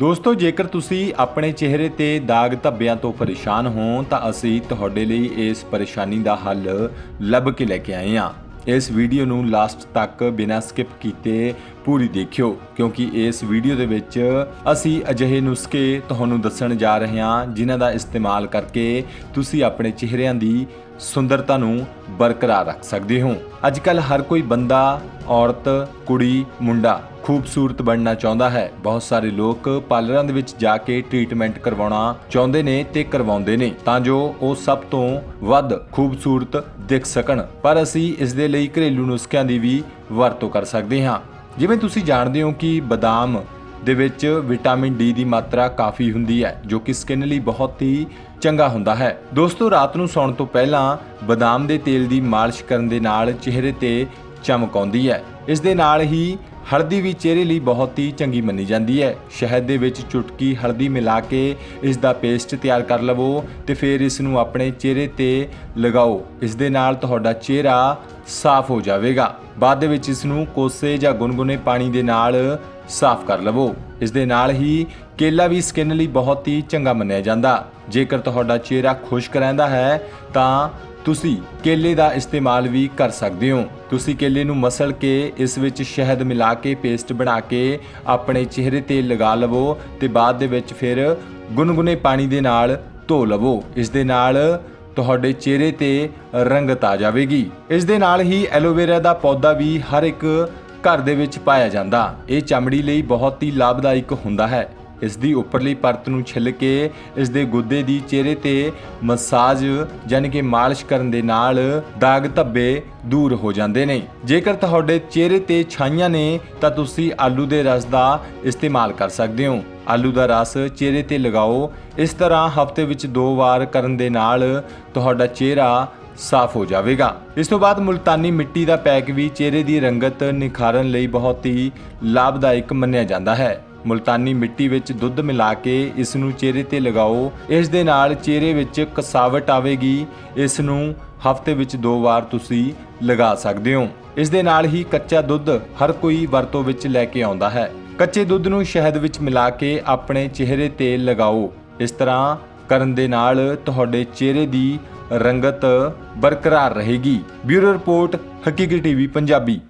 ਦੋਸਤੋ, ਜੇਕਰ ਤੁਸੀਂ ਆਪਣੇ ਚਿਹਰੇ ਤੇ ਦਾਗ ਧੱਬਿਆਂ ਤੋਂ ਪਰੇਸ਼ਾਨ ਹੋ, ਤਾਂ ਅਸੀਂ ਤੁਹਾਡੇ ਲਈ ਇਸ ਪਰੇਸ਼ਾਨੀ ਦਾ ਹੱਲ ਲੱਭ ਕੇ ਲੈ ਕੇ ਆਏ ਹਾਂ। ਇਸ ਵੀਡੀਓ ਨੂੰ ਲਾਸਟ ਤੱਕ ਬਿਨਾਂ ਸਕਿਪ ਕੀਤੇ ਪੂਰੀ ਦੇਖਿਓ, ਕਿਉਂਕਿ ਇਸ ਵੀਡੀਓ ਦੇ ਵਿੱਚ ਅਸੀਂ ਅਜਿਹੇ ਨੁਸਖੇ ਤੁਹਾਨੂੰ ਦੱਸਣ ਜਾ ਰਹੇ ਹਾਂ, ਜਿਨ੍ਹਾਂ ਦਾ ਇਸਤੇਮਾਲ ਕਰਕੇ ਤੁਸੀਂ ਆਪਣੇ ਚਿਹਰਿਆਂ ਦੀ ਸੁੰਦਰਤਾ ਨੂੰ ਬਰਕਰਾਰ ਰੱਖ ਸਕਦੇ ਹੋ। ਅੱਜ ਕੱਲ ਹਰ ਕੋਈ ਬੰਦਾ, ਔਰਤ, ਕੁੜੀ, ਮੁੰਡਾ ਖੂਬਸੂਰਤ ਬਣਨਾ ਚਾਹੁੰਦਾ ਹੈ। ਬਹੁਤ ਸਾਰੇ ਲੋਕ ਪਾਰਲਰਾਂ ਦੇ ਵਿੱਚ ਜਾ ਕੇ ਟ੍ਰੀਟਮੈਂਟ ਕਰਵਾਉਣਾ ਚਾਹੁੰਦੇ ਨੇ ਤੇ ਕਰਵਾਉਂਦੇ ਨੇ ਤਾਂ ਜੋ ਉਹ ਸਭ ਤੋਂ ਵੱਧ ਖੂਬਸੂਰਤ ਦਿਖ ਸਕਣ। ਪਰ ਅਸੀਂ ਇਸ ਦੇ ਲਈ ਘਰੇਲੂ ਨੁਸਖਿਆਂ ਦੀ ਵੀ ਵਰਤੋਂ ਕਰ ਸਕਦੇ ਹਾਂ। ਜਿਵੇਂ ਤੁਸੀਂ ਜਾਣਦੇ ਹੋ ਕਿ ਬਦਾਮ ਦੇ ਵਿੱਚ ਵਿਟਾਮਿਨ ਡੀ ਦੀ ਮਾਤਰਾ ਕਾਫੀ ਹੁੰਦੀ ਹੈ, ਜੋ ਕਿ ਸਕਿਨ ਲਈ ਬਹੁਤ ਹੀ ਚੰਗਾ ਹੁੰਦਾ ਹੈ। ਦੋਸਤੋ, ਰਾਤ ਨੂੰ ਸੌਣ ਤੋਂ ਪਹਿਲਾਂ ਬਦਾਮ ਦੇ ਤੇਲ ਦੀ ਮਾਲਿਸ਼ ਕਰਨ ਦੇ ਨਾਲ ਚਿਹਰੇ ਤੇ ਚਮਕ ਆਉਂਦੀ ਹੈ। ਇਸ ਦੇ ਨਾਲ ਹੀ ਹਲਦੀ ਵੀ ਚਿਹਰੇ ਲਈ ਬਹੁਤ ਹੀ ਚੰਗੀ ਮੰਨੀ ਜਾਂਦੀ ਹੈ। ਸ਼ਹਿਦ ਦੇ ਵਿੱਚ ਚੁਟਕੀ ਹਲਦੀ ਮਿਲਾ ਕੇ ਇਸ ਦਾ ਪੇਸਟ ਤਿਆਰ ਕਰ ਲਵੋ ਤੇ ਫਿਰ ਇਸ ਨੂੰ ਆਪਣੇ ਚਿਹਰੇ ਤੇ ਲਗਾਓ। ਇਸ ਦੇ ਨਾਲ ਤੁਹਾਡਾ ਚਿਹਰਾ ਸਾਫ਼ ਹੋ ਜਾਵੇਗਾ। ਬਾਅਦ ਦੇ ਵਿੱਚ ਇਸ ਨੂੰ ਕੋਸੇ ਜਾਂ ਗੁਨਗੁਨੇ ਪਾਣੀ ਦੇ ਨਾਲ ਸਾਫ਼ ਕਰ ਲਵੋ। ਇਸ ਦੇ ਨਾਲ ਹੀ ਕੇਲਾ ਵੀ ਸਕਿਨ ਲਈ ਬਹੁਤ ਹੀ ਚੰਗਾ ਮੰਨਿਆ ਜਾਂਦਾ। ਜੇਕਰ ਤੁਹਾਡਾ ਚਿਹਰਾ ਖੁਸ਼ਕ ਰਹਿੰਦਾ ਹੈ, ਤਾਂ ਤੁਸੀਂ ਕੇਲੇ ਦਾ ਇਸਤੇਮਾਲ ਵੀ ਕਰ ਸਕਦੇ ਹੋ। ਤੁਸੀਂ ਕੇਲੇ ਨੂੰ ਮਸਲ ਕੇ ਇਸ ਵਿੱਚ ਸ਼ਹਿਦ ਮਿਲਾ ਕੇ ਪੇਸਟ ਬਣਾ ਕੇ, ਆਪਣੇ ਚਿਹਰੇ ਤੇ ਲਗਾ ਲਵੋ ਤੇ ਬਾਅਦ ਦੇ ਵਿੱਚ ਫਿਰ ਗੁਨਗੁਨੇ ਪਾਣੀ ਦੇ ਨਾਲ ਧੋ ਲਵੋ। ਇਸ ਦੇ ਨਾਲ ਤੁਹਾਡੇ ਚਿਹਰੇ ਤੇ ਰੰਗਤ ਆ ਜਾਵੇਗੀ। ਇਸ ਦੇ ਨਾਲ ਹੀ ਐਲੋਵੇਰਾ ਦਾ ਪੌਦਾ ਵੀ ਹਰ ਇੱਕ ਘਰ ਦੇ ਵਿੱਚ ਪਾਇਆ ਜਾਂਦਾ। ਇਹ ਚਮੜੀ ਲਈ ਬਹੁਤ ਹੀ ਲਾਭਦਾਇਕ ਹੁੰਦਾ ਹੈ। ਇਸ ਦੀ ਉੱਪਰਲੀ ਪਰਤ ਨੂੰ ਛਿੱਲ ਕੇ ਇਸ ਦੇ ਗੁੱਦੇ ਦੀ ਚਿਹਰੇ ਤੇ ਮਸਾਜ ਯਾਨੀ ਕਿ ਮਾਲਿਸ਼ ਕਰਨ ਦੇ ਨਾਲ ਦਾਗ ਧੱਬੇ ਦੂਰ ਹੋ ਜਾਂਦੇ ਨੇ। ਜੇਕਰ ਤੁਹਾਡੇ ਚਿਹਰੇ ਤੇ ਛਾਈਆਂ ਨੇ, ਤਾਂ ਤੁਸੀਂ ਆਲੂ ਦੇ ਰਸ ਦਾ ਇਸਤੇਮਾਲ ਕਰ ਸਕਦੇ ਹੋ। ਆਲੂ ਦਾ ਰਸ ਚਿਹਰੇ ਤੇ ਲਗਾਓ। ਇਸ ਤਰ੍ਹਾਂ ਹਫ਼ਤੇ ਵਿੱਚ ਦੋ ਵਾਰ ਕਰਨ ਦੇ ਨਾਲ ਤੁਹਾਡਾ ਚਿਹਰਾ ਸਾਫ਼ ਹੋ ਜਾਵੇਗਾ। ਇਸ ਤੋਂ ਬਾਅਦ ਮੁਲਤਾਨੀ ਮਿੱਟੀ ਦਾ ਪੈਕ ਵੀ ਚਿਹਰੇ ਦੀ ਰੰਗਤ ਨਿਖਾਰਨ ਲਈ ਬਹੁਤ ਹੀ ਲਾਭਦਾਇਕ ਮੰਨਿਆ ਜਾਂਦਾ ਹੈ। ਮੁਲਤਾਨੀ ਮਿੱਟੀ ਵਿੱਚ ਦੁੱਧ ਮਿਲਾ ਕੇ ਇਸ ਨੂੰ ਚਿਹਰੇ ਤੇ ਲਗਾਓ। ਇਸ ਦੇ ਨਾਲ ਚਿਹਰੇ ਵਿੱਚ ਕਸਾਵਟ ਆਵੇਗੀ। ਇਸ ਨੂੰ ਹਫ਼ਤੇ ਵਿੱਚ ਦੋ ਵਾਰ ਤੁਸੀਂ ਲਗਾ ਸਕਦੇ ਹੋ। ਇਸ ਦੇ ਨਾਲ ਹੀ ਕੱਚਾ ਦੁੱਧ ਹਰ ਕੋਈ ਵਰਤੋਂ ਵਿੱਚ ਲੈ ਕੇ ਆਉਂਦਾ ਹੈ। ਕੱਚੇ ਦੁੱਧ ਨੂੰ ਸ਼ਹਿਦ ਵਿੱਚ ਮਿਲਾ ਕੇ ਆਪਣੇ ਚਿਹਰੇ ਤੇ ਲਗਾਓ। ਇਸ ਤਰ੍ਹਾਂ ਕਰਨ ਦੇ ਨਾਲ ਤੁਹਾਡੇ ਚਿਹਰੇ ਦੀ ਰੰਗਤ ਬਰਕਰਾਰ ਰਹੇਗੀ। Bureau report Haqiqi TV, Punjabi.